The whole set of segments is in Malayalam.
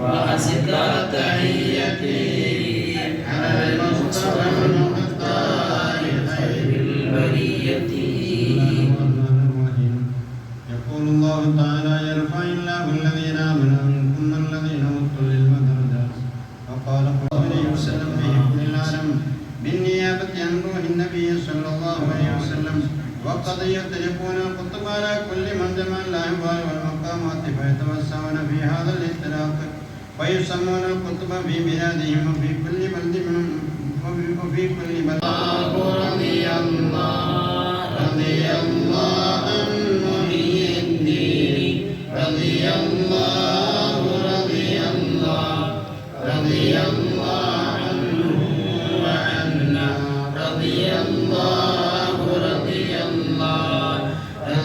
وأزكى تحيتي على المصطفى المختار خير البرية يقول الله تعالى يرفع الله الذين امنوا منكم والذين اوتوا العلم درجات وقال وقد يختلفون القطب على كل من جمع الاحوال والمقامات فيتوسعون في هذا الاختلاف ويسمون القطب في بلادهم وفي كل بلد منهم وفي- وفي كل بلد رضي الله رضي الله عن محي الدين رضي الله رضي الله رضي الله عنه وعنا رضي الله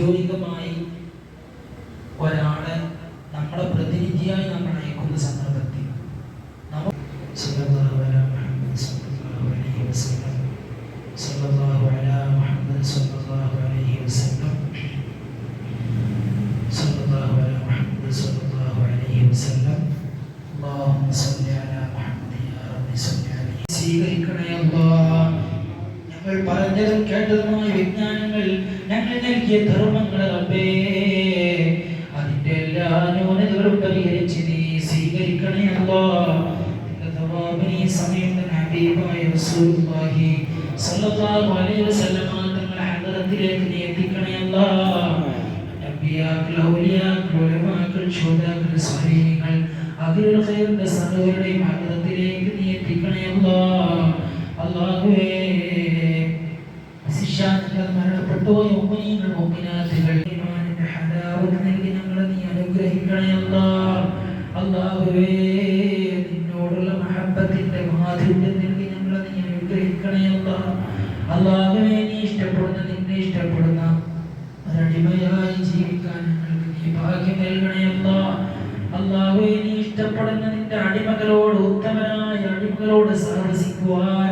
സല്ലി ഒരാളെ നമ്മുടെ പ്രതിനിധിയായി നമ്മൾ അയക്കുന്ന സന്ദർഭത്തിൽ സ്വീകരിക്കണേ ഞങ്ങൾ പറഞ്ഞതും കേട്ടതുമായ വിജ്ഞാനങ്ങൾ നൽകിയ ധർമ്മങ്ങളെ അതിന്റെ എല്ലാ പരിഹരിച്ച് നീ സ്വീകരിക്കണേ അല്ലോ. ഈ റസൂലുള്ളാഹി സല്ലല്ലാഹു അലൈഹി വസല്ലമ തങ്ങളുടെ നീ എത്തിക്കണേ അല്ലോ. ശിഷ്യാക്കൾ മരണപ്പെട്ടുപോയ ഉമ്മനീങ്ങൾ മുഅ്മിനാത്തുകൾ ഈമാനിന്റെ ഹലാവത്ത് നൽകി ഞങ്ങളെ നീ അനുഗ്രഹിക്കണേ അല്ലാ. അല്ലാഹുവേ നിന്നോടുള്ള മഹബത്തിന്റെ മാധുര്യം നൽകി ഞങ്ങളെ നീ അനുഗ്രഹിക്കണേ അല്ലാ. അല്ലാഹുവേ നീ ഇഷ്ടപ്പെടുന്ന നിന്നെ ഇഷ്ടപ്പെടുന്ന ഒരടിമയായി ജീവിക്കാൻ ഞങ്ങൾക്ക് നീ ഭാഗ്യം നൽകണേ അല്ലാ. അല്ലാഹുവേ നീ ഇഷ്ടപ്പെടുന്ന നിന്റെ അടിമകളോട് ഉത്തമനായ അടിമകളോട് സഹവസിക്കുവാൻ